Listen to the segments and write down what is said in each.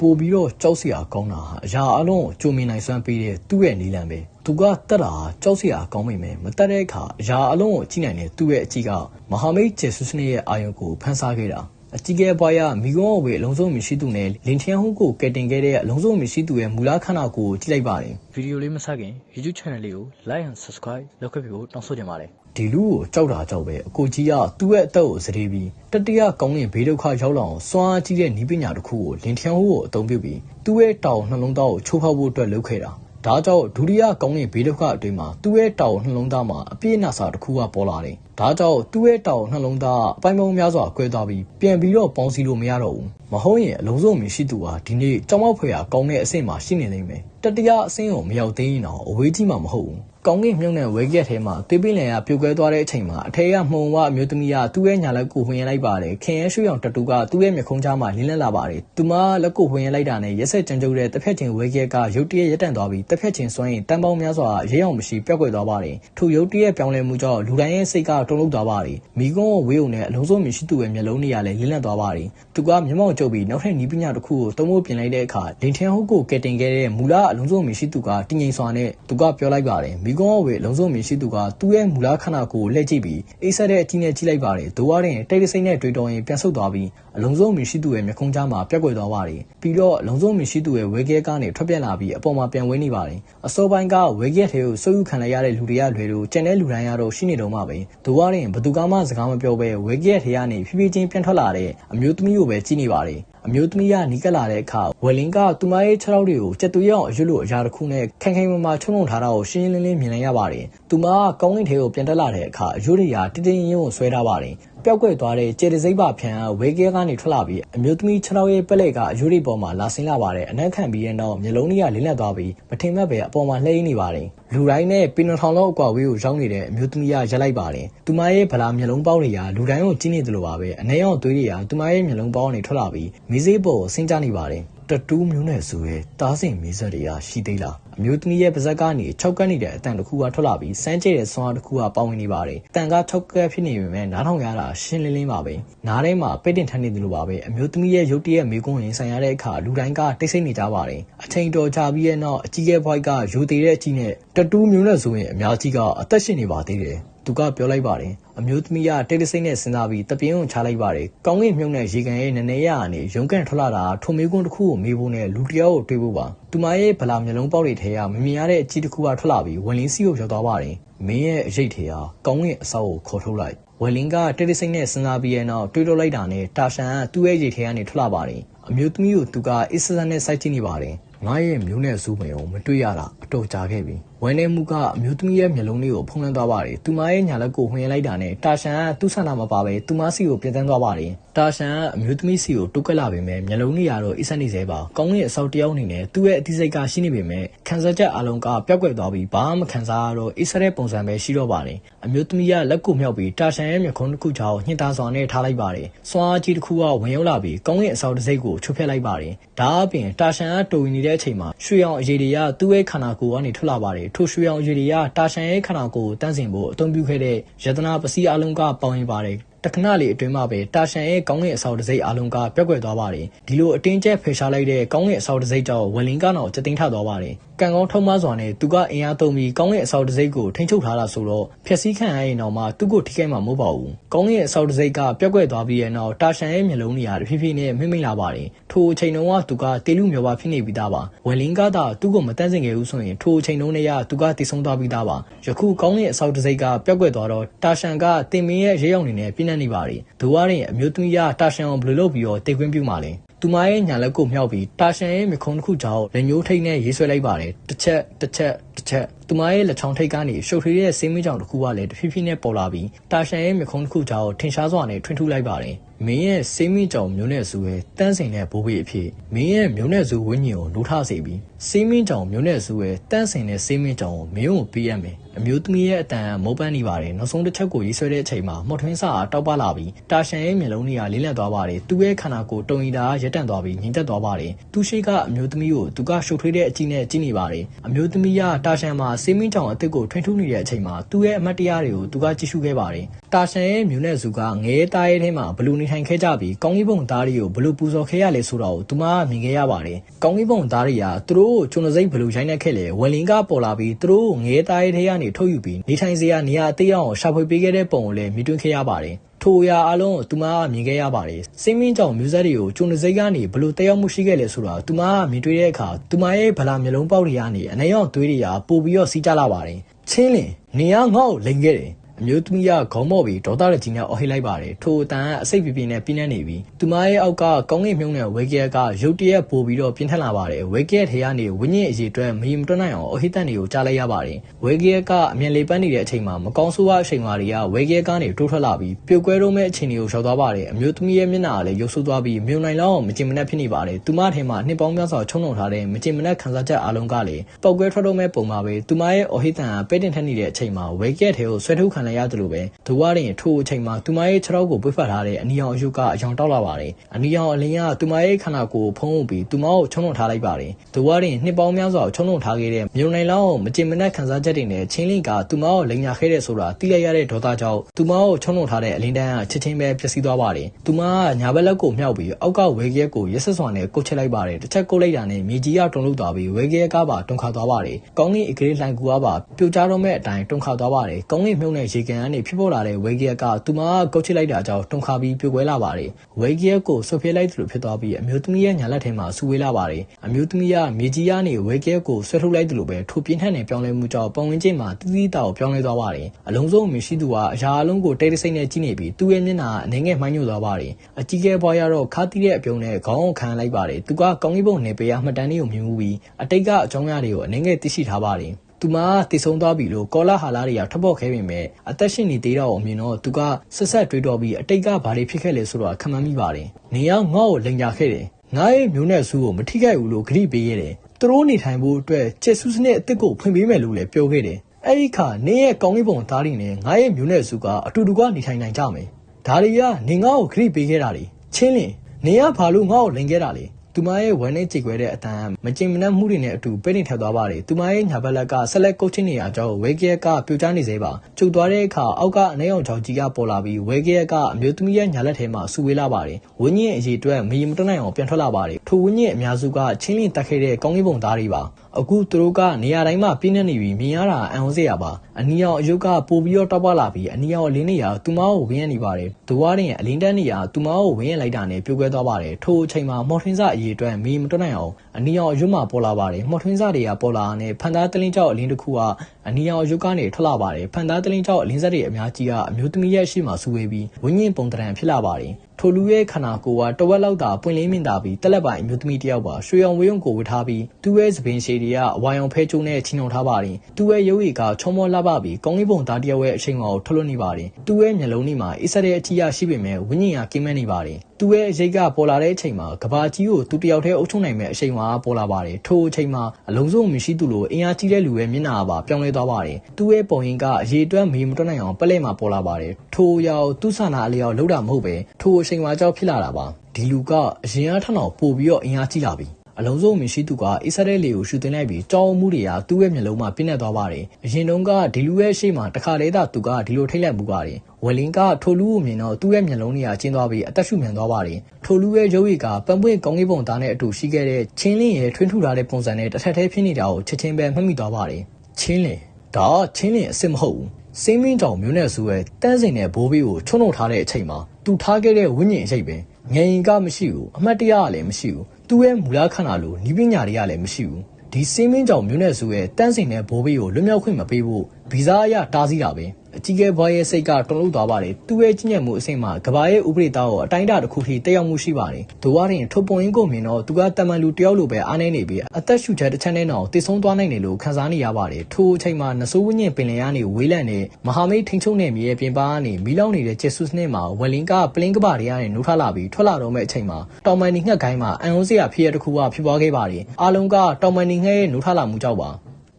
ပို့ပြီးတော့ကြောက်စရာကောင်းတာဟာအရာအလုံးကိုကြိုမြင်နိုင်စွမ်းပေးတဲ့သူ့ရဲ့နီလန်ပဲသူကတက်တာကြောက်စရာကောင်းမိမယ်မတက်တဲ့အခါအရာအလုံးကိုကြည့်နိုင်တဲ့သူ့ရဲ့အကြည့်ကမဟာမိတ်ဂျေဆုစနေရဲ့အာယုံကိုဖန်ဆားခဲ့တာအကြီးကဲဘွားရမိကုံးအဝေအလုံးစုံမရှိသူနဲ့လင်ထျန်ဟုကိုကယ်တင်ခဲ့တဲ့အလုံးစုံမရှိသူရဲ့မူလခန္ဓာကိုကြည့်လိုက်ပါတယ်ဗီဒီယိုလေးမဆက်ခင် YouTube channel လေးကို like and subscribe လုပ်ခဲ့ပြီးဖို့တောင်းဆိုချင်ပါတယ် ဒီလူကိုကြောက်တာကြောက်ပဲအကိုကြီးကသူ့ရဲ့အသက်ကိုစတေးပြီးတတိယကောင်းတဲ့ဘေးဒုက္ခရောက်လာအောင်စွမ်းအားကြီးတဲ့ဤပညာတစ်ခုကိုလင်ထျန်ဟုကိုအသုံးပြုပြီးသူ့ရဲ့တောင်နှလုံးသားကိုချိုးဖောက်ဖို့အတွက်လုပ်ခဲ့တာဒါကြောင့်ဒုတိယကောင်းတဲ့ဘေးဒုက္ခအတွင်းမှာသူ့ရဲ့တောင်နှလုံးသားမှာအပြည့်အစုံတစ်ခုကပေါ်လာတယ်။ဒါကြောင့်သူ့ရဲ့တောင်နှလုံးသားအပိုင်းပေါင်းများစွာကွဲသွားပြီးပြန်ပြီးတော့ပေါင်းစည်းလို့မရတော့ဘူး။မဟုတ်ရင်အလုံးစုံမရှိသူဟာဒီနေ့ကြောက်မောက်ဖွယ်ရာကောင်းတဲ့အဆင့်မှာရှိနေနိုင်မယ်။တတိယအဆင့်ကိုမရောက်သေးရင်တော့အဝေးကြီးမှမဟုတ်ဘူး။ ကောင်းကင်မြုပ်တဲ့ဝဲကက်ထဲမှာတေးပင်လန်ကပြုတ်ကွဲသွားတဲ့အချိန်မှာအထက်ကမှုံဝအမျိုးသမီးကသူ့ရဲ့ညာလက်ကိုဝင်ရလိုက်ပါတယ်ခင်ရဲရွှေရောင်တတူကသူ့ရဲ့မျက်ခုံးကြားမှာလင်းလက်လာပါတယ်သူမလက်ကိုဝင်ရလိုက်တာနဲ့ရက်ဆက်ကြံကြုတ်တဲ့တစ်ဖက်ချင်းဝဲကက်ကရုတ်တရက်ရက်တန့်သွားပြီးတစ်ဖက်ချင်းစွန့်ရင်တန်ပေါင်းများစွာရဲအောင်မရှိပြောက်ကွယ်သွားပါတယ်ထိုရုတ်တရက်ပြောင်းလဲမှုကြောင့်လူတိုင်းရဲ့စိတ်ကတုန်လှုပ်သွားပါတယ်မိကွန်းဝေးုံနဲ့အလုံးစုံမရှိသူရဲ့မျက်လုံးတွေကလည်းလင်းလက်သွားပါတယ်သူကမျက်မှောက်ကျုပ်ပြီးနောက်ထပ်နီးပညာတစ်ခုကိုသုံးဖို့ပြင်လိုက်တဲ့အခါလင်ထန်ဟုတ်ကိုကယ်တင်ခဲ့တဲ့မူလအလုံးစုံမရှိသူကတည်ငြိမ်စွာနဲ့သူကပြောလိုက်ပါတယ်မိကွန်းဝေးအလုံးစုံမြင်ရှိသူကသူ့ရဲ့မူလခန္ဓာကိုယ်ကိုလှည့်ကြည့်ပြီးအိဆက်တဲ့အကြီးနဲ့ကြည့်လိုက်ပါတယ်။ဒိုးဝါရင်တိတ်တဆိတ်နဲ့တွေးတော်ရင်ပြန်ဆုတ်သွားပြီးအလုံးစုံမြင်ရှိသူရဲ့မျက်ခုံးကြားမှာပြက်ကွယ်သွားပါတယ်။ပြီးတော့အလုံးစုံမြင်ရှိသူရဲ့ဝဲကဲကနေထွက်ပြက်လာပြီးအပေါ်မှာပြန်ဝဲနေပါတယ်။အစောပိုင်းကဝဲကဲထဲကိုစိုးယူခံလိုက်ရတဲ့လူတွေကလွယ်လို့ကျန်တဲ့လူတိုင်းကတော့ရှိနေတော့မှပဲ။ဒိုးဝါရင်ဘသူကမှစကားမပြောဘဲဝဲကဲထဲကနေဖြည်းဖြည်းချင်းပြန်ထွက်လာတဲ့အမျိုးသမီးကိုပဲကြည့်နေပါတယ်။ အမျိုးသမီးကနီးကပ်လာတဲ့အခါဝယ်လင်ကသူမရဲ့ခြေထောက်တွေကိုကြက်သွေးအောင်အရွတ်လို့အရာတစ်ခုနဲ့ခိုင်ခိုင်မာမာချုံငုံထားတာကိုရှင်းရှင်းလင်းလင်းမြင်နိုင်ရပါတယ်။သူမကကောင်းကင်ထဲကိုပြန်တက်လာတဲ့အခါအရွတ်တွေကတင်းတင်းရင်းကိုဆွဲထားပါတယ်။ ပျောက်ကွယ်သွားတဲ့ကျေတစိမ့်ပါဖြန်ဝဲကဲကနေထွက်လာပြီးအမျိုးသမီးခြေထောက်ရဲ့ပက်လက်ကအရွတ်တွေပေါ်မှာလာဆင်းလာပါတယ်။အနက်ခံပြီးတဲ့နောက်မျိုးလုံးတွေကလင်းလက်သွားပြီးမထင်မှတ်ပဲအပေါ်မှာလှိမ့်နေပါတယ်။လူတိုင်းနဲ့ပင်ထောင်လောက်အကွာဝေးကိုရောက်နေတဲ့အမျိုးသမီးကရက်လိုက်ပါတယ်။သူမရဲ့ဗလာမျိုးလုံးပေါက်တွေကလူတိုင်းကိုကြီးနေတယ်လို့ပါပဲ။အနေရောသွေးတွေကသူမရဲ့မျိုးလုံးပေါက်ကနေထွက်လာပြီးမီးစေးပေါ်ကိုဆင်းကြနေပါတယ် တတူးမျိုးနဲ့ဆိုရဲတားစင်မီးဆက်တွေကရှိသေးလားအမျိုးသမီးရဲ့ပါဇက်ကနေ၆ကက်နေတဲ့အတန်တစ်ခုကထွက်လာပြီးစမ်းကြဲတဲ့ဆွမ်းအားတစ်ခုကပေါဝင်နေပါတယ်။တန်က၆ကက်ဖြစ်နေပေမဲ့နားထောင်ရတာရှင်းလင်းလင်းပါပဲ။နားထဲမှာပိတ်တင်ထမ်းနေတယ်လို့ပါပဲ။အမျိုးသမီးရဲ့ရုပ်တရက်မေကွန်းရင်ဆိုင်ရတဲ့အခါလူတိုင်းကတိတ်ဆိတ်နေကြပါတယ်။အချိန်တော်ကြာပြီးတဲ့နောက်အကြီးကဲဘွိုက်ကရိုသေတဲ့အကြီးနဲ့တတူးမျိုးနဲ့ဆိုရင်အများကြီးကအသက်ရှင်နေပါသေးတယ်။ သူကပြောလိုက်ပါတယ်အမျိုးသမီးကတိတ်တဆိတ်နဲ့စဉ်းစားပြီးတပြင်းကိုချလိုက်ပါတယ်ကောင်းကင်မြုံနဲ့ရေကန်ရဲ့နည်းနည်းရကနေရုံကန်ထွက်လာတာထုံမေးကွန်းတစ်ခုကိုမေးဖို့နဲ့လူတယောက်ကိုတွေးဖို့ပါသူမရဲ့ဗလာမျက်လုံးပေါက်တွေထဲကမမြင်ရတဲ့အကြည့်တစ်ခုကထွက်လာပြီးဝင်လင်းစီကိုရောက်သွားပါတယ်မင်းရဲ့အရေးထဲဟာကောင်းကင်အဆောက်ကိုခေါ်ထုတ်လိုက်ဝယ်လင်းကတိတ်တဆိတ်နဲ့စဉ်းစားပြီးရဲ့နောက်တွေးတော့လိုက်တာနဲ့တာရှန်ကသူ့ရဲ့ရေထဲကနေထွက်လာပါတယ်အမျိုးသမီးကိုသူကအစ်စစနဲ့စိုက်ကြည့်နေပါတယ်ငါရဲ့မျိုးနဲ့စူးမယ်အောင်မတွေ့ရတာအတော်ကြာခဲ့ပြီ ဝမ်းနေမှုကအမျိုးသမီးရဲ့မျက်လုံးလေးကိုဖုံးလွှမ်းသွားပါတယ်သူမရဲ့ညာလက်ကိုဝင်လိုက်တာနဲ့တာရှန်ကသူ့ဆန္ဒမပါပဲသူမစီကိုပြန်တန်းသွားပါတယ်တာရှန်ကအမျိုးသမီးစီကိုတုတ်ကက်လာပေမဲ့မျက်လုံးလေးကတော့အိစက်နေသေးပါကောင်းတဲ့အဆောက်တယောက်အနေနဲ့သူ့ရဲ့အသိစိတ်ကရှိနေပေမဲ့ခံစားချက်အလုံးကပျောက်ကွယ်သွားပြီးဘာမှမခံစားရတော့အိစက်တဲ့ပုံစံပဲရှိတော့ပါတယ်အမျိုးသမီးကလက်ကိုမြောက်ပြီးတာရှန်ရဲ့မျက်ခုံးတစ်ခုချောင်းညှင်သားစွာနဲ့ထားလိုက်ပါတယ်စွာကြီးတစ်ခုကဝင်ရောက်လာပြီးကောင်းရဲ့အဆောက်တစ်စိတ်ကိုချုပ်ဖျက်လိုက်ပါတယ်ဒါအပြင်တာရှန်ကတူဝင်နေတဲ့အချိန်မှာရွှေရောင်အရေးတွေကသူ့ရဲ့ခန္ဓာကိုယ်ကနေထွက်လာပါတယ်ထိုရွှေရောင်အရေးတွေက တာရှန်ရဲ့ခန္ဓာကိုယ်ကိုတန့်စင်ဖို့ အသုံးပြုခဲ့တဲ့ယတနာပစီအလုံးကပေါဝင်ပါတယ် တခဏလေးအတွင်းမှာပဲ တာရှန်ရဲ့ ကောင်းကင်အဆောက်တစိမ့်အလုံးက ပျောက်ကွယ်သွားပါတယ် ဒီလို အတင်းကျပ် ဖယ်ရှားလိုက်တဲ့ ကောင်းကင်အဆောက်တစိမ့်ကြောင့်ဝလင်ကတော့စတင်ထသွားပါတယ် ကံကောင်းထုံးမစွာနဲ့သူကအင်အားသုံးပြီးကောင်းကင်အဆောက်တစိမ့်ကိုထိန်းချုပ်ထားတာဆိုတော့ဖျက်ဆီးခံရရင်တော့မှသူ့ကိုထိခိုက်မှာမဟုတ်ပါဘူးကောင်းကင်အဆောက်တစိမ့်ကပျောက်ကွယ်သွားပြီးတဲ့နောက်တာရှန်ရဲ့မျက်လုံးတွေကတဖြည်းဖြည်းနဲ့မိမ့်မိလာပါတယ်ထိုအချိန်တုန်းကသူကတေလူမျိုးပါဖြစ်နေပြီးသားပါဝလင်ကသာသူ့ကိုမတန်းစင်ခဲ့ဘူးဆိုရင်ထိုအချိန်တုန်းကသူကတည်ဆုံးသွားပြီးသားပါယခုကောင်းကင်အဆောက်တစိမ့်ကပျောက်ကွယ်သွားတော့တာရှန်ကတင်မင်းရဲ့ရဲရောက်နေနဲ့ပြင်းနေနေပါတယ်ဒိုဝါရင်အမျိုးသမီးကတာရှန်ကိုဘယ်လိုလုပ်ပြီးတော့တေခွင့်ပြုမှာလဲ သူမရဲ့ညာလက်ကိုမြောက်ပြီးတာရှန်ရဲ့မြခုံးတစ်ခုကြောင့်လက်ညှိုးထိတ်နဲ့ရေးဆွဲလိုက်ပါတယ်တစ်ချက်တစ်ချက်တစ်ချက် သူမရဲ့လက်ချောင်းထိတ်ကနေ ရှုပ်ထွေးတဲ့ ဆေးမင်းကြောင်တစ်ခုကလည်း တဖြည်းဖြည်းနဲ့ ပေါ်လာပြီး တာရှန်ရဲ့မြခုံးတစ်ခုကြောင့်ထင်ရှားစွာနဲ့ ထွန်းထူးလိုက်ပါတယ် မင်းရဲ့ ဆေးမင်းကြောင်မျိုးနဲ့စုရဲ့တန်းစင်တဲ့ ဘိုးဘေးအဖြစ် မင်းရဲ့ မျိုးနဲ့စုဝင်းညင်ကို နိုးထစေပြီး ဆေးမင်းကြောင်မျိုးနဲ့စုရဲ့တန်းစင်တဲ့ ဆေးမင်းကြောင်ကို မင်းကို ပေးရမယ် အမျိုးသမီးရဲ့အတန်မောပန်းနေပါတယ် နောက်ဆုံးတစ်ချက်ကို ရေးဆွဲတဲ့အချိန်မှာမော်ထွင်းစာတောက်ပလာပြီး တာရှန်ရဲ့ မျက်လုံးတွေကလေးလံသွားပါတယ် သူ့ရဲ့ ခန္ဓာကိုယ် တုံရီတာရက်တန့်သွားပြီး ငြိမ်သက်သွားပါတယ် သူရှိကအမျိုးသမီးကို သူက ရှုပ်ထွေးတဲ့အကြည့်နဲ့ ကြည့်နေပါတယ် အမျိုးသမီးက တာရှန်မှာစေးမင်းကြောင်အစ်စ်ကိုထွင်ထူးနေတဲ့အချိန်မှာသူ့ရဲ့အမတ်တရားတွေကိုသူကကြည့်ရှုခဲ့ပါတယ်။တာရှန်ရဲ့မြို့နယ်စုကငဲသားရဲထဲမှာဘလူနေထိုင်ခဲ့ကြပြီးကောင်းကြီးပုံသားတွေကိုဘလူပူဇော်ခဲ့ရလဲဆိုတော့သူမကမြင်ခဲ့ရပါတယ်။ကောင်းကြီးပုံသားတွေကသူတို့ကိုကျွန်တော်စိတ်ဘလူရိုင်းနှက်ခဲ့လေဝယ်လင်ကပေါ်လာပြီးသူတို့ကိုငဲသားရဲထဲကနေထုတ်ယူပြီးနေထိုင်စရာနေရာအသေးအောင်ရှာဖွေပေးခဲ့တဲ့ပုံကိုလည်းမြင်တွေ့ခဲ့ရပါတယ်။ ထိုအရာအလုံးကို သူမကမြင်ခဲ့ရပါတယ်။စင်းမင်းကြောင့် မျိုးဆက်တွေကို ကျုံတစိမ့်ကနေဘလို့တယောက်မှု ရှိခဲ့လဲဆိုတာ သူမကမြင်တွေ့တဲ့အခါ သူမရဲ့ ဗလာမျိုးလုံးပေါက်တွေကနေ အနေရောင်သွေးတွေက ပို့ပြီးတော့ စီးကြလာပါတယ်။ချင်းလင်နေရငေါ့ကိုလိန်ခဲ့တယ် အမျိုးသမီးကခေါင်းမော့ပြီးဒေါသရကြီးနဲ့အော်ဟစ်လိုက်ပါတယ်ထိုအတန်ကအစိတ်ပြပြနဲ့ပြင်းနေနေပြီးသူမရဲ့အောက်ကကောင်းကင်မြုံနဲ့ဝေကဲကရုတ်တရက်ပို့ပြီးတော့ပြင်းထန်လာပါတယ်ဝေကဲထဲကနေဝင်းညင်အရေးအတွက်မယင်မတွနိုင်အောင်အော်ဟစ်တန်တွေကိုကြားလိုက်ရပါတယ်ဝေကဲကအမြင်လေးပန်းနေတဲ့အချိန်မှာမကောင်းဆိုးဝါးအချိန်မာတွေကဝေကဲကနေတိုးထွက်လာပြီးပြုတ်ကွဲတော့မဲ့အချိန်တွေကိုရှောက်သွားပါတယ်အမျိုးသမီးရဲ့မျက်နှာကလည်းရုပ်ဆိုးသွားပြီးမြုံနိုင်လောက်အောင်မကျင်မနှက်ဖြစ်နေပါတယ်သူမထဲမှာနှစ်ပေါင်းများစွာချုံနှုံထားတဲ့မကျင်မနှက်ခံစားချက်အလုံးကလည်းပောက်ကွဲထွက်တော့မဲ့ပုံပါပဲသူမရဲ့အော်ဟစ်တန်ကပဲ့တင်ထက်နေတဲ့အချိန်မှာဝေကဲထဲကိုဆွဲထုတ်ခံလိုက်ရတယ်လို့ပဲဒဝရင်ထိုအချိန်မှာသူမရဲ့ခြေထောက်ကိုပွေ့ဖက်ထားတဲ့အနီရောင်အယုတ်ကအယောင်တောက်လာပါတယ်။အနီရောင်အလင်းကသူမရဲ့ခန္ဓာကိုယ်ဖုံးဖို့ပြီးသူမကိုချုံနှုံထားလိုက်ပါတယ်။ဒဝရင်နှစ်ပေါင်းများစွာချုံနှုံထားခဲ့တဲ့မြုံနိုင်လောင်းမကျင်မနှက်ခံစားချက်တွေနဲ့ချင်းလင့်ကသူမကိုလိန်ညာခဲ့တဲ့ဆိုတာသိလိုက်ရတဲ့ဒေါသကြောင့်သူမကိုချုံနှုံထားတဲ့အလင်းတန်းကချက်ချင်းပဲပျက်စီးသွားပါတယ်။သူမကညာဘက်လက်ကိုမြှောက်ပြီးအောက်ကဝေကဲကိုရက်ဆက်စွာနဲ့ကုတ်ချလိုက်ပါတယ်။တစ်ချက်ကုတ်လိုက်တာနဲ့မြေကြီးကတုန်လှုပ်သွားပြီးဝေကဲကပါတုန်ခါသွားပါတယ်။ကောင်းကင်အကလေးလှိုင်ကူကပါပြိုကျတော့မဲ့အတိုင်းတုန်ခါသွားပါတယ်။ကောင်းကင်မြုံနဲ့ရေကန်ကနေဖြစ်ပေါ်လာတဲ့ဝေကဲကသူမကကုတ်ချလိုက်တာကြောင့်တုန်ခါပြီးပြိုကွဲလာပါတယ်။ဝေကဲကိုဆွတ်ဖိလိုက်သလိုဖြစ်သွားပြီးအမျိုးသမီးရဲ့ညာလက်ထဲမှာဆူဝေးလာပါတယ်။အမျိုးသမီးကမြေကြီးကနေဝေကဲကိုဆွဲထုတ်လိုက်သလိုပဲထိုပြင်းထန်တဲ့ပြောင်းလဲမှုကြောင့်ပုံဝင်ချင်းမှာတီးတီးတောက်ပြောင်းလဲသွားပါတယ်။အလုံးစုံမရှိသူကအရာအလုံးကိုတိတ်တဆိတ်နဲ့ကြည့်နေပြီးသူ့ရဲ့မျက်နှာအနေငယ်မှိုင်းညို့သွားပါတယ်။အကြီးကဲဘွားရတော့ခါတီးတဲ့အပြုံးနဲ့ခေါင်းအောင်ခံလိုက်ပါတယ်။သူကကောင်းကြီးပုံနယ်ပေးရမှတ်တမ်းလေးကိုမြင်မှုပြီးအတိတ်ကအကြောင်းအရာတွေကိုအနေငယ်သိရှိထားပါတယ်။ သူမတည်ဆုံသွားပြီလို့ကောလာဟာလာတွေကထပ်ပေါ်ခဲ့ပေမဲ့အသက်ရှင်နေသေးတော့အမြင်တော့သူကဆက်ဆက်တွေးတော့ပြီးအတိတ်ကဘာတွေဖြစ်ခဲ့လဲဆိုတော့ခံမှန်းမိပါတယ်။နေရောက်ငေါ့ကိုလိန်ညာခဲ့တယ်။ငါရဲ့မျိုးနဲ့ဆူကိုမထိခိုက်ဘူးလို့ဂရိပေးရတယ်။သူတို့နေထိုင်ဖို့အတွက်ကျက်ဆူးစနစ်အစ်စ်ကိုဖွင့်ပေးမယ်လို့လည်းပြောခဲ့တယ်။အဲ့ဒီခါနေရဲ့ကောင်းလေးပုံသားတွေနဲ့ငါရဲ့မျိုးနဲ့ဆူကအတူတူကနေထိုင်နိုင်ကြမယ်။ဒါတွေကနေငါ့ကိုဂရိပေးခဲ့တာလေ။ချင်းလင်နေရဘာလို့ငါ့ကိုလိန်ခဲ့တာလဲ။ သူမရဲ့ဝမ်းနဲ့ကြေကွဲတဲ့အတန်မကျင်မနှက်မှုတွေနဲ့အတူပဲ့နေထက်သွားပါတယ်သူမရဲ့ညာဘက်လက်ကဆက်လက်ကုတ်ချင်းနေရကြောင်းဝဲကဲကပြိုကျနေသေးပါကျုပ်သွားတဲ့အခါအောက်ကအနှဲအောင်ချောင်းကြီးကပေါ်လာပြီးဝဲကဲကအမျိုးသမီးရဲ့ညာလက်ထဲမှာဆူဝေးလာပါတယ်ဝင်းကြီးအရေးအတွက်မယီမတနိုင်အောင်ပြန်ထွက်လာပါတယ်ထိုဝင်းကြီးအများစုကချင်းလင်းတက်ခဲ့တဲ့ကောင်းကြီးပုံသားတွေပါအခုသူတို့ကနေရာတိုင်းမှာပြင်းနေနေပြီးမြင်ရတာအံ့ဩစရာပါအနီရောင်အယုတ်ကပို့ပြီးတော့တောက်ပလာပြီးအနီရောင်အလင်းနေရသူမကိုဝင်းရနေပါတယ်ဒွားရင်အလင်းတန်းနေရသူမကိုဝင်းရလိုက်တာနဲ့ပြိုကွဲသွားပါတယ်ထိုအချိန်မှာမော်ထင်းစအရေးအတွက်မီမတွနိုင်အောင်အနီရောင်အယုတ်မှာပေါ်လာပါတယ်မော်ထင်းစတွေကပေါ်လာတဲ့ဖန်သားတလင်းကြောက်အလင်းတစ်ခုကအနီရောင်အယုတ်ကနေထွက်လာပါတယ်ဖန်သားတလင်းကြောက်အလင်းဆက်တွေအများကြီးကအမျိုးသမီးရဲ့ရှေ့မှာဆူဝေးပြီးဝင်းရင်ပုံတရံဖြစ်လာပါတယ် ထိုလူရဲ့ခန္ဓာကိုယ်ကတဝက်လောက်သာပွင့်လင်းမြင်သာပြီးတက်လက်ပိုင်အမျိုးသမီးတယောက်ပါရွှေရောင်ဝေးုံကိုဝတ်ထားပြီးသူ့ရဲ့သပင်ရှည်တွေကအဝါရောင်ဖဲကျုံနဲ့ချီနှောင်ထားပါတယ်သူ့ရဲ့ရုပ်ရည်ကချောမောလှပပြီးကောင်းလေးပုံသားတယောက်ရဲ့အချိန်ကိုထွက်လွတ်နေပါတယ်သူ့ရဲ့မျက်လုံးတွေမှာအစ်ဆက်တဲ့အထီးရရှိပေမဲ့ဝိညာဉ်ကကင်းမဲ့နေပါတယ် သူ့ရဲ့ရိတ်ကပေါ်လာတဲ့အချိန်မှာကဘာကြီးကိုသူတယောက်တည်းအုပ်ချုပ်နိုင်မဲ့အချိန်မှာပေါ်လာပါတယ်ထိုအချိန်မှာအလုံးစုံမရှိသူလိုအင်အားကြီးတဲ့လူရဲ့မျက်နှာပါပြောင်းလဲသွားပါတယ်သူ့ရဲ့ပုံရင်ကအရေးအတွက်မေးမတွက်နိုင်အောင်ပလက်မှာပေါ်လာပါတယ်ထိုရောက်သူ့ဆန္ဒအလျောက်လောက်တာမဟုတ်ပဲထိုအချိန်မှာကြောက်ဖြစ်လာတာပါဒီလူကအရင်အားထက်တော့ပို့ပြီးတော့အင်အားကြီးလာပြီ အလုံးစုံမရှိသူကအစ္စရဲလေကိုရှူတင်လိုက်ပြီးကြောင်းမှုတွေကသူ့ရဲ့မျက်လုံးမှာပြင်းနေသွားပါတယ်။အရင်တုန်းကဒီလူရဲ့ရှေ့မှာတခါလေသာသူကဒီလိုထိတ်လန့်မှုပါတယ်။ဝလင်ကထိုလူကိုမြင်တော့သူ့ရဲ့မျက်လုံးတွေကကျင်းသွားပြီးအသက်ရှူမြန်သွားပါတယ်။ထိုလူရဲ့ရုပ်ရည်ကပန်းပွင့်ကောင်းကင်ပုံသားနဲ့အတူရှိခဲ့တဲ့ချင်းလင်းရဲ့ထွင်းထူထားတဲ့ပုံစံနဲ့တစ်ထက်တည်းဖြစ်နေတာကိုချက်ချင်းပဲမှတ်မိသွားပါတယ်။ချင်းလင်းဒါချင်းလင်းအစ်စ်မဟုတ်ဘူး။စင်းမင်းတောင်မျိုးနဲ့ဆိုရဲတန်းစိန်နဲ့ဘိုးဘေးကိုချုံနှုတ်ထားတဲ့အချိန်မှာသူထားခဲ့တဲ့ဝိညာဉ်အရေးပဲငြိမ်ကမရှိဘူးအမှတ်တရကလည်းမရှိဘူး သူ့ရဲ့မူလခန္ဓာလိုနီးပညာတွေကလည်းမရှိဘူးဒီစင်းမင်းကြောင်မျိုးနဲ့ဆိုရဲတန်းစင်တဲ့ဘိုးဘေးကိုလွတ်မြောက်ခွင့်မပေးဖို့ဗီဇာအရတားဆီးတာပဲ အကြီးကဲဘွားရဲ့စိတ်ကတုန်လှုပ်သွားပါတယ်သူ့ရဲ့ကြီးညက်မှုအဆင့်မှာကဘာရဲ့ဥပဒေသားကိုအတိုင်းအတာတစ်ခုထိတက်ရောက်မှုရှိပါတယ်ဒိုဝါရင်ထုတ်ပုံရင်းကိုမြင်တော့သူကတမန်လူတယောက်လိုပဲအားနေနေပြီးအသက်ရှူချက်တစ်ချက်နဲ့တော့တည်ဆုံးသွားနိုင်တယ်လို့ခန်းစားနေရပါတယ်ထိုအချိန်မှာနဆိုးဝင်းညင်ပင်လယ်ကနေဝေးလန့်နေမဟာမိတ်ထိန်ချုံနယ်မြေရဲ့ပြင်ပကနေမီးလောင်နေတဲ့ဂျေဆုစ်နဲ့မှာဝယ်လင်ကပလင်းကဘာတွေကနေနှုတ်ထလာပြီးထွက်လာတော့မဲ့အချိန်မှာတောင်မန်နီငှက်ကိုင်းမှာအန်ဟုံးစရာဖြစ်ရတစ်ခုကဖြစ်ပွားခဲ့ပါတယ်အားလုံးကတောင်မန်နီငှက်ရဲ့နှုတ်ထလာမှုကြောင့်ပါ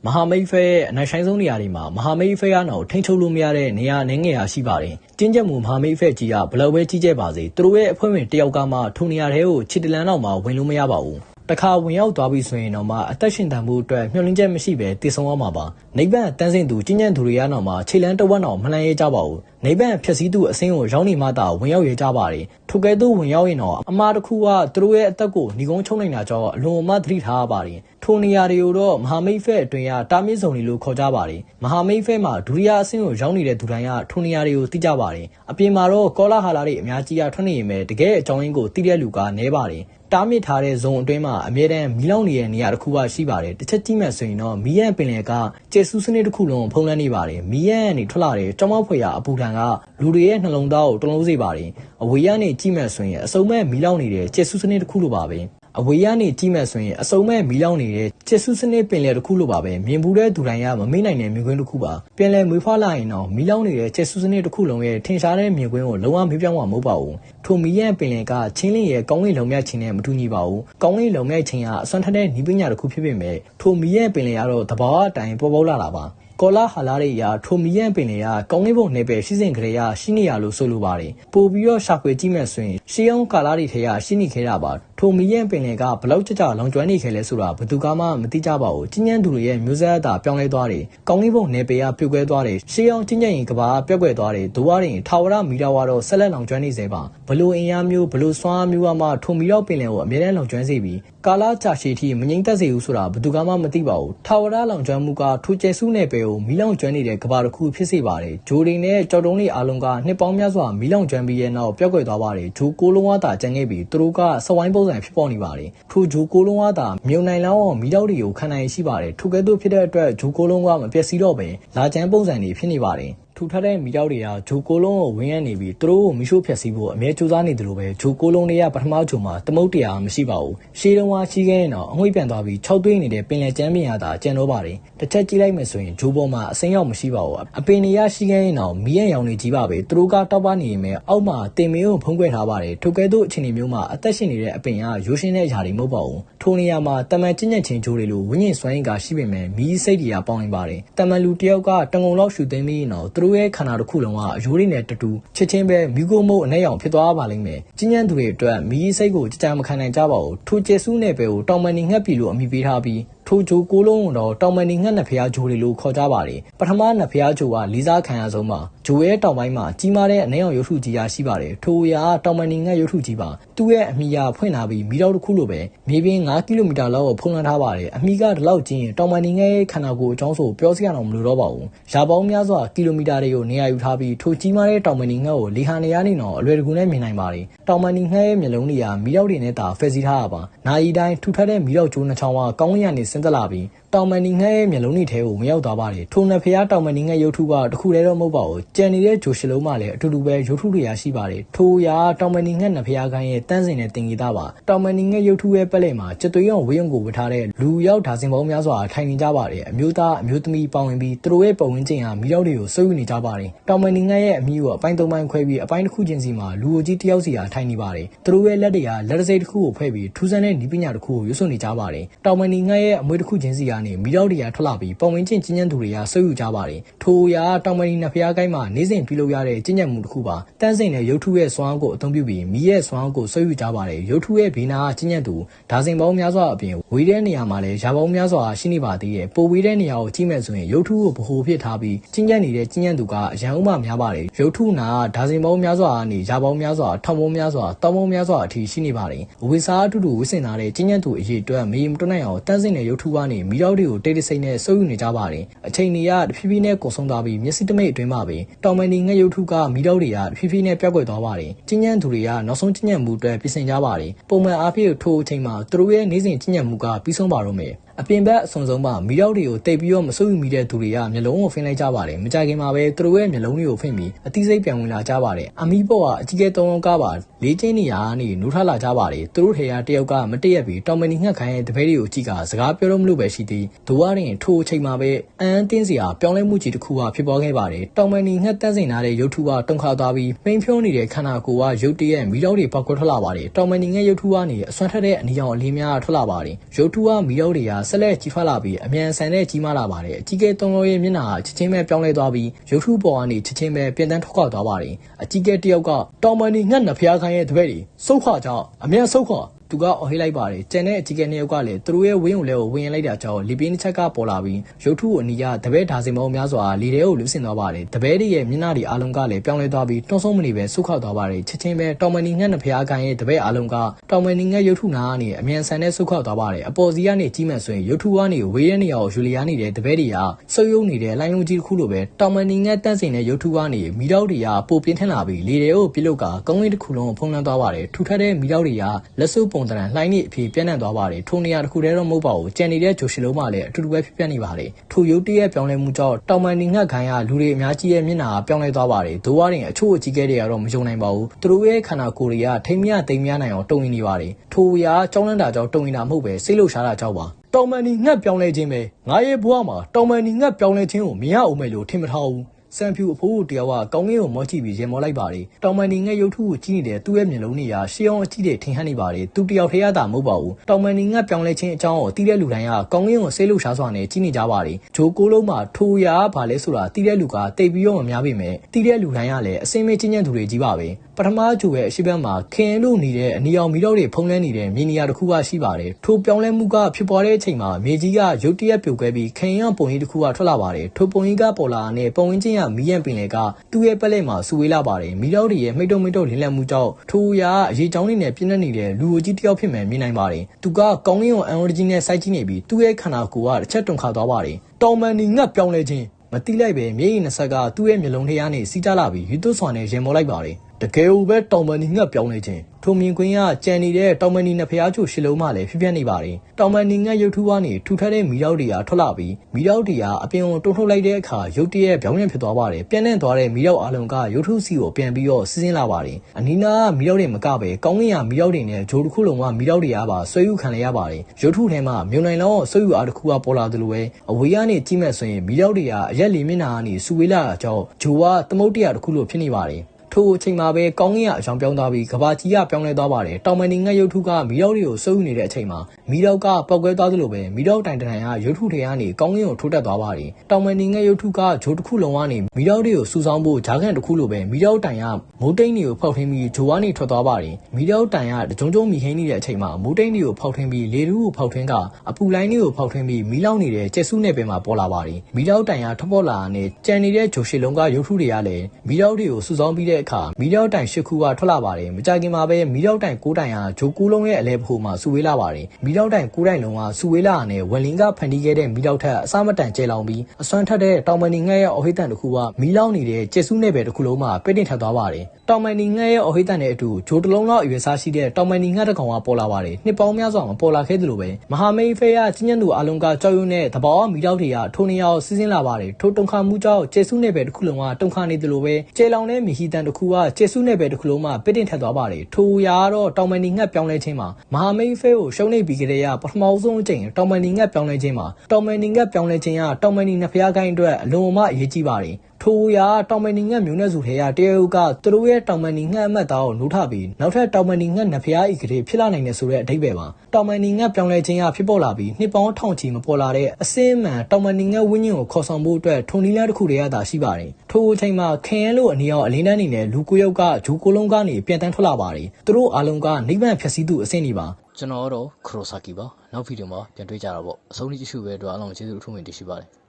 မဟာမိတ်ဖဲရဲ့ အနိုင်ဆိုင်ဆုံးနေရာတွေမှာ မဟာမိတ်ဖဲကတော့ထိန်းချုပ်လို့မရတဲ့ နေရာအနေငယ်ရာရှိပါတယ်။တင်းကျပ်မှု မဟာမိတ်ဖဲကြီးကဘလောက်ပဲ ကြီးကျယ်ပါစေ သူတို့ရဲ့ အဖွဲ့ဝင်တယောက်ကမှ ထိုနေရာထဲကိုချစ်တလန်တော့မှဝင်လို့မရပါဘူး။ တခါဝင်ရောက်သွားပြီဆိုရင်တော့မှအသက်ရှင်တန်မှုအတွက်မျှော်လင့်ချက်မရှိဘဲတည်ဆုံရမှာပါနိဗ္ဗာန်တန်းစင်သူကျင့်ကြံသူတွေရတော့မှခြေလန်းတဝက်တော့မလှန်ရဲကြပါဘူးနိဗ္ဗာန်ဖြစ်စည်းသူအစင်းကိုရောက်နေမှသာဝင်ရောက်ရဲကြပါတယ်ထိုကဲ့သို့ဝင်ရောက်ရင်တော့အမှားတစ်ခုကသူတို့ရဲ့အသက်ကိုညီကုန်းချုံနေတာကြောင့်အလွန်အမသတိထားရပါတယ်ထိုနေရာတွေကိုတော့မဟာမိတ်ဖက်အတွင်းကတာမစ်စုံတွေလို့ခေါ်ကြပါတယ်မဟာမိတ်ဖက်မှာဒုတိယအဆင့်ကိုရောက်နေတဲ့သူတိုင်းကထိုနေရာတွေကိုသိကြပါတယ်အပြင်မှာတော့ကောလာဟာလာတွေအများကြီးကထွက်နေရင်ပဲတကယ်အကြောင်းရင်းကိုသိတဲ့လူကနည်းပါတယ် တားမြစ်ထားတဲ့ဇုံအတွင်းမှာအမြဲတမ်းမီးလောင်နေတဲ့နေရာတစ်ခုကရှိပါတယ်တစ်ချက်ကြည့်မှဆိုရင်တော့မီးရန်ပင်လယ်ကကျေဆူးစနစ်တစ်ခုလုံးဖုံးလွှမ်းနေပါတယ်မီးရန်ကနေထွက်လာတဲ့ကြောင်မောက်ဖွယ်ရာအပူထံကလူတွေရဲ့နှလုံးသားကိုတလုံးစေပါတယ်အဝေးကနေကြည့်မှဆိုရင်အစုံမဲ့မီးလောင်နေတဲ့ကျေဆူးစနစ်တစ်ခုလိုပါပဲ အဝေးကနေကြည့်မှဆိုရင်အစုံမဲ့မီးလောင်နေတဲ့ကျက်စုစနစ်ပင်လယ်တစ်ခုလိုပါပဲမြင်ဘူးတဲ့သူတိုင်းကမမေ့နိုင်တဲ့မြင်ကွင်းတစ်ခုပါပင်လယ်မွေးဖွားလာရင်တော့မီးလောင်နေတဲ့ကျက်စုစနစ်တစ်ခုလုံးရဲ့ထင်ရှားတဲ့မြင်ကွင်းကိုလုံးဝမေ့ပြောင်းမှာမဟုတ်ပါဘူးထိုမီးရန်ပင်လယ်ကချင်းလင်းရဲ့ကောင်းကင်လုံမြတ်ချင်းနဲ့မတူညီပါဘူးကောင်းကင်လုံမြတ်ချင်းကအစွမ်းထက်တဲ့နီးပညာတစ်ခုဖြစ်ပေမဲ့ထိုမီးရန်ပင်လယ်ကတော့တဘာဝအတိုင်းပေါ်ပေါက်လာတာပါကောလာဟာလာတွေရာထိုမီယန်ပင်တွေကကောင်းကင်ဘုံနယ်ပယ်ရှိစဉ်ကလေးကရှိနေရလို့ဆိုလိုပါတယ်ပို့ပြီးတော့ရှာဖွေကြည့်မဲ့ဆိုရင်ရှေးအောင်ကာလာတွေထဲကရှိနေခဲ့တာပါ ထိုမီယန်ပင်တွေကဘလောက်ကြကြလောင်ကျွမ်းနေခဲ့လဲဆိုတာဘယ်သူကမှမသိကြပါဘူးချင်းညံသူတွေရဲ့မျိုးဆက်အတာပြောင်းလဲသွားတယ်ကောင်းကင်ဘုံနယ်ပယ်ကပြုတ်ကွဲသွားတယ်ရှေးအောင်ချင်းညံရင်ကဘာပြက်ကွဲသွားတယ်ဒိုးဝရင်ထာဝရမီတာဝါတော့ဆက်လက်လောင်ကျွမ်းနေစေပါဘလို့အင်အားမျိုးဘလို့စွမ်းအားမျိုးကမှထိုမီတော့ပင်လယ်ကိုအမြဲတမ်းလောင်ကျွမ်းစေပြီးကာလာကြာရှည်ထိမငိမ့်သက်စေဘူးဆိုတာဘယ်သူကမှမသိပါဘူးထာဝရလောင်ကျွမ်းမှုကထိုကျဲစုနယ်ပယ်ကိုမီလောင်ကျွမ်းနေတဲ့ကဘာတစ်ခုဖြစ်စေပါတယ်ဂျိုဒင်နဲ့ကြော်တုံးလေးအားလုံးကနှစ်ပေါင်းများစွာမီလောင်ကျွမ်းပြီးရဲ့နောက်ပြောက်ကွယ်သွားပါတယ်ဂျိုကိုလုံးဝသာကျန်ခဲ့ပြီးသူတို့ကစဝိုင်းပုံစံဖြစ်ပေါ်နေပါတယ်ထိုဂျိုကိုလုံးဝသာမြုံနိုင်လောင်းအောင်မီတောက်တွေကိုခံနိုင်ရှိပါတယ်ထိုကဲ့သို့ဖြစ်တဲ့အတွက်ဂျိုကိုလုံးကမပျက်စီးတော့ပဲလာကျန်းပုံစံတွေဖြစ်နေပါတယ် ထူထပ်တဲ့မိတောက်တွေကဂျိုကိုလုံးကိုဝင်းရနေပြီးသူတို့ကိုမိရှို့ဖျက်ဆီးဖို့အမြဲကြိုးစားနေတယ်လို့ပဲဂျိုကိုလုံးတွေကပထမဂျိုမှာတမုတ်တရားမရှိပါဘူးရှေးတုန်းကရှိခဲ့ရင်တော့အငွေ့ပြန်သွားပြီး၆သွေးနေတဲ့ပင်လယ်ကျမ်းပင်ရတာကျန်တော့ပါတယ်တစ်ချက်ကြည့်လိုက်မယ်ဆိုရင်ဂျိုပေါ်မှာအစိမ်းရောက်မရှိပါဘူးအပင်နေရရှိခဲ့ရင်တော့မီးရရောင်နေကြီးပါပဲသူတို့ကတောက်ပနေရင်ပဲအောက်မှာတင်မင်းကိုဖုံးကွယ်ထားပါတယ်ထိုကဲ့သို့အခြေအနေမျိုးမှာအသက်ရှင်နေတဲ့အပင်ကရိုးရှင်းတဲ့အရာတွေမဟုတ်ပါဘူးထိုနေရာမှာတမန်ကျင့်ညက်ချင်းဂျိုတွေလိုဝင်းရင်စွမ်းရင်ကရှိပေမဲ့မီးစိတ်တွေကပေါင်းနေပါတယ်တမန်လူတယောက်ကတငုံလောက်ရှူသိမ်းပြီးတော့သူတို့ရဲ့ခန္ဓာတစ်ခုလုံးကအယိုးတွေနဲ့တူတူချစ်ချင်းပဲမိကိုမို့အနဲ့ရောင်ဖြစ်သွားပါလိမ့်မယ်။ကြီးညံသူတွေအတွက်မီးစိတ်ကိုကြကြမခံနိုင်ကြပါဘူး။ထိုကျေဆူးနယ်ပယ်ကိုတောင်မန်နေငှက်ပြီလို့အမိပေးထားပြီး ထိုဂျိုကိုလုံးတော့တောင်မန်နေငှက်နှစ်ဖျားဂျိုတွေလို့ခေါ်ကြပါတယ်။ပထမနှစ်ဖျားဂျိုကလေးစားခံရဆုံးပါ။ဂျိုရဲ့တောင်ပိုင်းမှာကြီးမားတဲ့အနှဲအောင်ရုပ်ထုကြီးရာရှိပါတယ်။ထိုအရာတောင်မန်နေငှက်ရုပ်ထုကြီးပါ။သူ့ရဲ့အမိယာဖွင့်လာပြီးမိတော့တစ်ခုလိုပဲမြေပြင်9ကီလိုမီတာလောက်ကိုဖုံးလွှမ်းထားပါတယ်။အမိကဒီလောက်ကြီးရင်တောင်မန်နေငှက်ရဲ့ခန္ဓာကိုယ်အကြောင်းဆိုပြောစရာတော့မလိုတော့ပါဘူး။ရာပေါင်းများစွာကီလိုမီတာတွေကိုနေရာယူထားပြီးထိုကြီးမားတဲ့တောင်မန်နေငှက်ကိုလေဟာနေရနေတော့အလွယ်တကူနဲ့မြင်နိုင်ပါတယ်။တောင်မန်နေငှက်ရဲ့မျက်လုံးတွေကမီးတောက်တွေနဲ့တာဖယ်စီထားတာပါ။နာယီတိုင်းထူထပ်တဲ့မီးတောက်ကျိုးနှချောင်းကကောင်းကင်ကနေဆင်းသက်လာပြီး တောင်မန်နီငှက်ရဲ့မျက်လုံးတွေထဲကိုမရောက်သွားပါတယ်ထိုနှစ်ဖျားတောင်မန်နီငှက်ရုပ်ထုကတခုတည်းတော့မဟုတ်ပါဘူးကြံနေတဲ့ဂျိုရှလုံးမှလည်းအတူတူပဲရုပ်ထုတွေရရှိပါတယ်ထိုရာတောင်မန်နီငှက်နှစ်ဖျားကိုင်းရဲ့တန်းစင်တဲ့တင်ကြီးသားပါတောင်မန်နီငှက်ရုပ်ထုရဲ့ပက်လက်မှာကြက်သွေးရောင်ဝေးရုံကိုဝတ်ထားတဲ့လူရောက်ဒါစင်ပေါင်းများစွာထိုင်နေကြပါတယ်အမျိုးသားအမျိုးသမီးပေါဝင်ပြီးသူတို့ရဲ့ပုံဝန်းကျင်ဟာမိရောက်တွေကိုစုပ်ယူနေကြပါတယ်တောင်မန်နီငှက်ရဲ့အမီးကိုအပိုင်းသုံးပိုင်းခွဲပြီးအပိုင်းတစ်ခုချင်းစီမှာလူအကြီးတယောက်စီဟာထိုင်နေပါတယ်သူတို့ရဲ့လက်တွေကလက်တစိတစ်ခုကိုဖွဲ့ပြီးထူးဆန်းတဲ့နီးပညာတစ်ခုကိုရွတ်ဆွနေကြပါတယ်တောင်မန်နီငှက်ရဲ့အမွေတစ်ခုချင်းစီကနေမိရောက်တွေကထွက်လာပြီးပုံဝင်းချင်းကျဉ်းကျဉ်းသူတွေကဆွေးယူကြပါတယ်။ထိုအရာတောင်မဏီနှစ်ဖျားကိုင်းမှာနေစဉ်ပြုလုပ်ရတဲ့ကျဉ်းကျဉ်းမှုတစ်ခုပါ။တန်းစိန်နဲ့ရုပ်ထုရဲ့စွမ်းကိုအသုံးပြုပြီးမိရဲ့စွမ်းကိုဆွေးယူကြပါတယ်။ရုပ်ထုရဲ့ဘေးနာကကျဉ်းကျဉ်းသူဒါစင်ပေါင်းများစွာအပြင်ဝေးတဲ့နေရာမှာလည်းရာပေါင်းများစွာရှိနေပါသေးတယ်။ပိုဝေးတဲ့နေရာကိုကြည့်မဲ့ဆိုရင်ရုပ်ထုကိုဗဟိုဖြစ်ထားပြီးကျဉ်းကျဉ်းနေတဲ့ကျဉ်းကျဉ်းသူကအရန်ဥမများပါတယ်။ရုပ်ထုနာဒါစင်ပေါင်းများစွာကနေရာပေါင်းများစွာထောင်ပေါင်းများစွာတောင်းပေါင်းများစွာအထိရှိနေပါတယ်။ဝေစာအတူတူဝစ်စင်ထားတဲ့ကျဉ်းကျဉ်းသူအရေးအတွက်မေးမတွနိုင်အောင်တန်းစိန်နဲ့ရုပ်ထုကနေမိတော့တွေကိုတိတ်တိတ်ဆိတ်နဲ့စုပ်ယူနေကြပါတယ်။အချိန်တွေကတဖြည်းဖြည်းနဲ့ကုန်ဆုံးသွားပြီးမျက်စိတမိတ်အတွင်းမှာပဲတောင်မန်နီငှက်ရုပ်ထုကမီးတောက်တွေကတဖြည်းဖြည်းနဲ့ပြောက်ကွယ်သွားပါတယ်။ကျဉ်းညံသူတွေကနောက်ဆုံးကျဉ်းညံမှုအတွက်ပြင်ဆင်ကြပါတယ်။ပုံမှန်အားဖြင့်ထိုအချိန်မှာသူတို့ရဲ့နေ့စဉ်ကျဉ်းညံမှုကပြီးဆုံးပါတော့မယ်။ အပြင်ဘက်အစုံဆုံးမှာမီတော့တွေကိုတိတ်ပြီးတော့မစိုးမိတဲ့သူတွေကမျက်လုံးကိုဖင်လိုက်ကြပါတယ်မကြခင်မှာပဲသူတို့ရဲ့မျက်လုံးတွေကိုဖင်ပြီးအသိစိတ်ပြန်ဝင်လာကြပါတယ်အမီပေါ့ကအကြီးကဲသုံးလုံးကားပါလေးချင်းနေရာကနေနူးထလာကြပါတယ်သူတို့ထေရတယောက်ကမတည့်ရက်ပြီးတောင်မနီငှက်ခိုင်းရဲ့တပည့်တွေကိုကြည့်ကစကားပြောလို့မလို့ပဲရှိသေးဒိုဝါရင်ထိုအချိန်မှာပဲအန်တင်းစရာပြောင်းလဲမှုကြီးတစ်ခုကဖြစ်ပေါ်ခဲ့ပါတယ်တောင်မနီငှက်တန်းစင်ထားတဲ့ရုပ်ထုကတုံခါသွားပြီးပိန်ဖြုံးနေတဲ့ခန္ဓာကိုယ်ကရုပ်တရက်မီတော့တွေပောက်ကွက်ထွက်လာပါတယ်တောင်မနီငှက်ရုပ်ထုကနေအစွမ်းထက်တဲ့အနီရောင်အလေးများထွက်လာပါတယ်ရုပ်ထုကမီတော့တွေကဆက်လက်ကြီးထွားလာပြီးအမြန်ဆန်တဲ့ကြီးမားလာပါတယ်အကြီးကဲသုံးလုံးရဲ့မျက်နှာချက်ချင်းပဲပြောင်းလဲသွားပြီးရုပ်ထုပေါ်ကနေချက်ချင်းပဲပြန်တန်းထွက်ခွာသွားပါတယ်အကြီးကဲတယောက်ကတောင်မန်နီငှက်နှစ်ဖျားခိုင်းရဲ့တပည့်တွေစုတ်ခွာကြအမြန်စုတ်ခွာ သူကအော်ဟိလိုက်ပါတယ်ကျန်တဲ့အကြီးကဲနှစ်ယောက်ကလည်းသူတို့ရဲ့ဝင်းကိုလည်းဝင်ရင်လိုက်တာကြောင့်လီပင်းတစ်ချက်ကပေါ်လာပြီးရုပ်ထုကိုအနီးကတပည့်ဒါစင်မောများစွာလီတဲကိုလူဆင်သွားပါတယ်တပည့်တွေရဲ့မျက်နှာတွေအားလုံးကလည်းပြောင်းလဲသွားပြီးတွန်းဆုံးမနေပဲဆုတ်ခောက်သွားပါတယ်ချက်ချင်းပဲတော်မနီငှက်နှစ်ဖျားကိုင်းရဲ့တပည့်အားလုံးကတော်မနီငှက်ရုပ်ထုနာကနေအမြန်ဆန်နဲ့ဆုတ်ခောက်သွားပါတယ်အပေါ်စီကနေကြီးမှန်ဆိုရင်ရုပ်ထုကနေဝေးတဲ့နေရာကိုယူလီယာနေတဲ့တပည့်တွေကဆုပ်ယုပ်နေတဲ့လိုင်းလုံးကြီးတစ်ခုလိုပဲတော်မနီငှက်တန့်စင်တဲ့ရုပ်ထုကနေမိတော့တွေကပိုပြင်းထန်လာပြီးလေတွေကိုပြလုတ်ကကောင်းကင်တစ်ခုလုံးကိုဖုံးလွှမ်းသွားပါတယ်ထူထပ်တဲ့မိတော့တွေကလက်စုပ်ပုံတရံလှိုင်းနေအဖြစ်ပြန့်နှံ့သွားပါတယ်ထိုနေရာတစ်ခုတည်းတော့မဟုတ်ပါဘူးကြံနေတဲ့ဂျိုရှင်လုံးမှလည်းအတူတူပဲဖြစ်ပြနေပါတယ်ထိုရုပ်တရက်ပြောင်းလဲမှုကြောင့်တော်မနီငှက်ခိုင်းကလူတွေအများကြီးရဲ့မျက်နှာပြောင်းလဲသွားပါတယ်ဒိုးဝါရင်အချို့အကြီးကဲတွေကတော့မယုံနိုင်ပါဘူးသူတို့ရဲ့ခန္ဓာကိုယ်တွေကထိမ်းမြသိမ်းမြနိုင်အောင်တုံ့ရင်နေပါတယ်ထိုအရာကြောင်းလန့်တာကြောင့်တုံ့ရင်တာမဟုတ်ပဲစိတ်လှုပ်ရှားတာကြောင့်ပါတော်မန်နီငှက်ပြောင်းလဲခြင်းပဲငါရဲ့ဘဝမှာတော်မန်နီငှက်ပြောင်းလဲခြင်းကိုမြင်ရအောင်မယ်လို့ထင်မထားဘူး စံဖြူအဖိုးတယောက်ကကောင်းကင်ကိုမော့ကြည့်ပြီးရေမောလိုက်ပါတယ်။တောင်မန်နီငှက်ရုပ်ထုကိုကြည့်နေတဲ့သူ့ရဲ့မျက်လုံးတွေကရှေးအောင်အကြည့်တွေထင်ဟပ်နေပါတယ်။သူတယောက်တည်းရတာမဟုတ်ပါဘူး။တောင်မန်နီငှက်ပြောင်းလဲခြင်းအကြောင်းကိုသိတဲ့လူတိုင်းကကောင်းကင်ကိုဆေးလို့ရှားစွာနဲ့ကြည့်နေကြပါတယ်။ဂျိုကိုလုံးမှာထိုရာကဘာလဲဆိုတာသိတဲ့လူကတိတ်ပြီးတော့မများပေမဲ့သိတဲ့လူတိုင်းကလည်းအစင်းမေးချင်းချင်းသူတွေကြီးပါပဲ။ပထမဂျိုရဲ့အရှိဘက်မှာခင်လို့နေတဲ့အနီအောင်မီတော့တွေဖုံးလွှမ်းနေတဲ့မြေနေရာတစ်ခုကရှိပါတယ်။ထိုပြောင်းလဲမှုကဖြစ်ပေါ်တဲ့အချိန်မှာမြေကြီးကရုတ်တရက်ပြိုကွဲပြီးခင်ရပုံကြီးတစ်ခုကထွက်လာပါတယ်။ထိုပုံကြီးကပေါ်လာတဲ့ပုံဝင်းချင်းကမီးရန်ပင်လေကသူ့ရဲ့ပက်လက်မှာစူဝေးလာပါတယ်။မီတော့တွေရဲ့မိတ်တုံမိတ်တုံလင်းလက်မှုကြောင့်ထိုရာအရေးချောင်းတွေနဲ့ပြင်းနေနေတဲ့လူအကြီးတစ်ယောက်ဖြစ်မယ်မြင်နိုင်ပါတယ်။သူကကောင်းကင်ကိုအန်အော်ဂျီနဲ့စိုက်ကြည့်နေပြီးသူ့ရဲ့ခန္ဓာကိုယ်ကတစ်ချက်တွန်ခါသွားပါတယ်။တော်မန်နီငတ်ပြောင်းလဲခြင်းမတိလိုက်ပဲမျက်ရည်နှစ်ဆက်ကသူ့ရဲ့မျက်လုံးထဲကနေစီးကြလာပြီးယူသွဆွာနဲ့ရင်မောလိုက်ပါတယ် တကယ်ကိုပဲတောင်မန်နီငှက်ပြောင်းနေခြင်းထိုမြင်ကွင်းကကြံနေတဲ့တောင်မန်နီနှစ်ဖျားချိုရှစ်လုံးမှလည်းဖြစ်ပြနေပါတယ်တောင်မန်နီငှက်ရုပ်ထူးကနေထူထပ်တဲ့မီးတောက်တွေကထွက်လာပြီးမီးတောက်တွေကအပြင်ကိုတွန်းထုတ်လိုက်တဲ့အခါရုတ်တရက်ပြောင်းပြန်ဖြစ်သွားပါတယ်ပြန်နဲ့သွားတဲ့မီးတောက်အလုံးကရုပ်ထုစီကိုပြန်ပြီးတော့စီးဆင်းလာပါတယ်အနီးနားမီးတောက်တွေမကပဲကောင်းကင်ကမီးတောက်တွေနဲ့ဂျိုတစ်ခုလုံးကမီးတောက်တွေကပါဆွဲယူခံရရပါတယ်ရုပ်ထုထဲမှာမြုံနိုင်လောဆွဲယူအားတစ်ခုကပေါ်လာသလိုပဲအဝေးကနေကြည့်မဲ့ဆိုရင်မီးတောက်တွေကအရက်လီမျက်နှာကနေစူဝေးလာတာကြောင့်ဂျိုကသမုတ်တရတစ်ခုလိုဖြစ်နေပါတယ် ထိုအချိန်မှာပဲကောင်းကင်ကအကြောင်းပြောင်းသွားပြီးကဘာကြီးကပြောင်းလဲသွားပါတယ်တောင်မန်နီငှက်ရုပ်ထုကမီတော့တွေကိုစုပ်ယူနေတဲ့အချိန်မှာမီတော့ကပောက်ကွဲသွားသလိုပဲမီတော့တိုင်တိုင်ကရုပ်ထုထဲကနေကောင်းကင်ကိုထိုးတက်သွားပါတယ်တောင်မန်နီငှက်ရုပ်ထုကဂျိုးတစ်ခုလုံးကနေမီတော့တွေကိုစူဆောင်းဖို့ဂျာကန်တစ်ခုလိုပဲမီတော့တိုင်ကမိုးတိန်တွေကိုဖောက်ထွင်းပြီးဂျိုးကနေထွက်သွားပါတယ်မီတော့တိုင်ကတကြုံကြုံမီဟင်းနေတဲ့အချိန်မှာမိုးတိန်တွေကိုဖောက်ထွင်းပြီးလေတူးကိုဖောက်ထွင်းကအပူလိုင်းတွေကိုဖောက်ထွင်းပြီးမီလောင်နေတဲ့ကျက်စုနဲ့ပင်မှာပေါ်လာပါတယ်မီတော့တိုင်ကထပ်ပေါ်လာတဲ့ကြံနေတဲ့ဂျိုရှေလုံးကရုပ်ထုတွေကလည်းမီတော့တွေကိုစူဆောင်းပြီးတဲ့အခါမီတော့တိုင်၈ခုကထွက်လာပါတယ်မကြခင်မှာပဲမီတော့တိုင်၉တိုင်ဟာဂျိုကူးလုံးရဲ့အလဲဖို့မှာစူဝေးလာပါတယ်မီတော့တိုင်၉တိုင်လုံးကစူဝေးလာတဲ့ဝက်လင်းကဖန်တီးခဲ့တဲ့မီတော့ထက်အစမတန်ကျဲလောင်ပြီးအစွမ်းထက်တဲ့တောင်မန်နီငှက်ရဲ့အော်ဟိတန်တစ်ခုကမီလောင်နေတဲ့ကျက်စုနဲ့ပဲတစ်ခုလုံးမှာပဲ့တင်ထပ်သွားပါတယ်တောင်မန်နီငှက်ရဲ့အော်ဟိတန်နဲ့အတူဂျိုတလုံးလောက်အရွယ်စားရှိတဲ့တောင်မန်နီငှက်တစ်ကောင်ကပေါ်လာပါတယ်နှစ်ပေါင်းများစွာမပေါ်လာခဲ့သလိုပဲမဟာမိတ်ဖေးရချင်းညံသူအလုံးကကြောက်ရွံ့တဲ့သဘောမီတော့တွေကထိုနေရာကိုစီးဆင်းလာပါတယ်ထိုတုံခါမှုကြောင့်ကျက်စုနဲ့ပဲတစ်ခုလုံးကတုံခါနေသလိုပဲကျဲလောင်တဲ့မီဟီတန်တစ်ခုကကျက်စုနဲ့ပဲတစ်ခုလုံးမှာပဲ့တင်ထပ်သွားပါတယ်ထိုရာကတော့တောင်မန်နီငှက်ပြောင်းလဲခြင်းမှာမဟာမိတ်ဖေးကိုရှုံးနေပြီးကြတဲ့ရပထမဆုံးအကြိမ်တောင်မန်နီငှက်ပြောင်းလဲခြင်းမှာတောင်မန်နီငှက်ပြောင်းလဲခြင်းကတောင်မန်နီနှစ်ဖျားကိုင်းအတွက်အလွန်မှအရေးကြီးပါတယ် ထိုရာတောင်မန်နီငှက်မျိုးနွယ်စုထဲကတရုတ်ကသူတို့ရဲ့တောင်မန်နီငှက်အမတ်သားကိုနှိုးထပြီးနောက်ထပ်တောင်မန်နီငှက်နှစ်ဖျားဤကလေးဖြစ်လာနိုင်တယ်ဆိုတဲ့အဓိပ္ပာယ်ပါတောင်မန်နီငှက်ပြောင်းလဲခြင်းကဖြစ်ပေါ်လာပြီးနှစ်ပေါင်းထောင်ချီမပေါ်လာတဲ့အစင်းမှန်တောင်မန်နီငှက်ဝင်းညင်ကိုခေါ်ဆောင်ဖို့အတွက်ထုံနီးလားတစ်ခုတည်းရတာရှိပါတယ်ထိုအချိန်မှာခင်ရဲလို့အနီအောင်အလင်းတန်းနေနဲ့လူကိုရုပ်ကဂျူကိုလုံးကနေပြန်တန်းထွက်လာပါတယ်သူတို့အားလုံးကနိဗ္ဗာန်ဖြည့်ဆည်းသူအဆင့်နေပါကျွန်တော်တော့ခရိုဆာကီပါနောက်ဗီဒီယိုမှာပြန်တွေ့ကြတာပေါ့အဆုံးထိကြည့်ရှုပဲအတွက်အားလုံးကျေးဇူးအထူးတင်ရှိပါတယ်